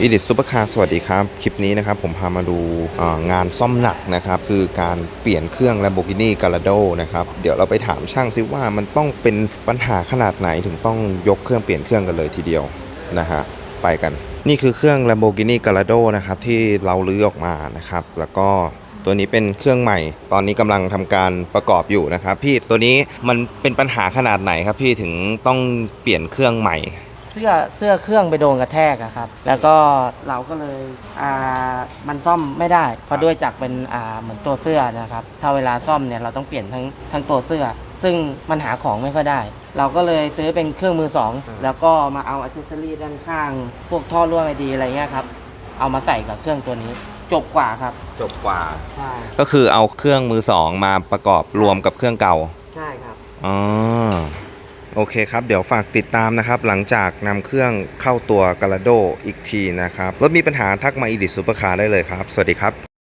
อีดิ t ซูเปอร์คาร์สวัสดีครับ คลิปนี้นะครับผมพามาดูงานซ่อมหนักนะครับ คือการเปลี่ยนเครื่อง Lamborghini Gallardo นะครับ เดี๋ยวเราไปถามช่างซิว่ามันต้องเป็นปัญหาขนาดไหนถึงต้องยกเครื่องเปลี่ยนเครื่องกันเลยทีเดียวนะฮะไปกัน นี่คือเครื่อง Lamborghini Gallardo นะครับที่เราลื้อออกมานะครับ แล้วก็ตัวนี้เป็นเครื่องใหม่ ตอนนี้กำลังทำการประกอบอยู่นะครับ พี่ตัวนี้มันเป็นปัญหาขนาดไหนครับพี่ถึงต้องเปลี่ยนเครื่องใหม่ เสื้อเสื้อเครื่องไปโดนกระแทกอะครับ แล้วก็เราก็เลยอ่ามันซ่อมไม่ได้ เพราะด้วยจากเป็นอ่าเหมือนตัวเสื้อนะครับ ถ้าเวลาซ่อมเนี่ยเราต้องเปลี่ยนทั้งทั้งตัวเสื้อ ซึ่งมันหาของไม่ค่อยได้ เราก็เลยซื้อเป็นเครื่องมือสองอ่าแล้วก็มาเอาอัซเซอรี่ด้านข้าง พวกท่อร่วงไอดีอะไรเงี้ยครับ เอามาใส่กับเครื่องตัวนี้ จบกว่าครับ จบกว่า ใช่ก็คือเอาเครื่องมือสองมาประกอบรวมกับเครื่องเก่าใช่ครับ อ๋อ โอเคครับ เดี๋ยวฝากติดตามนะครับ หลังจากนำเครื่องเข้าตัวกาลาโดอีกทีนะครับ รถมีปัญหาทักมาอีดิซูเปอร์คาร์ได้เลยครับ สวัสดีครับ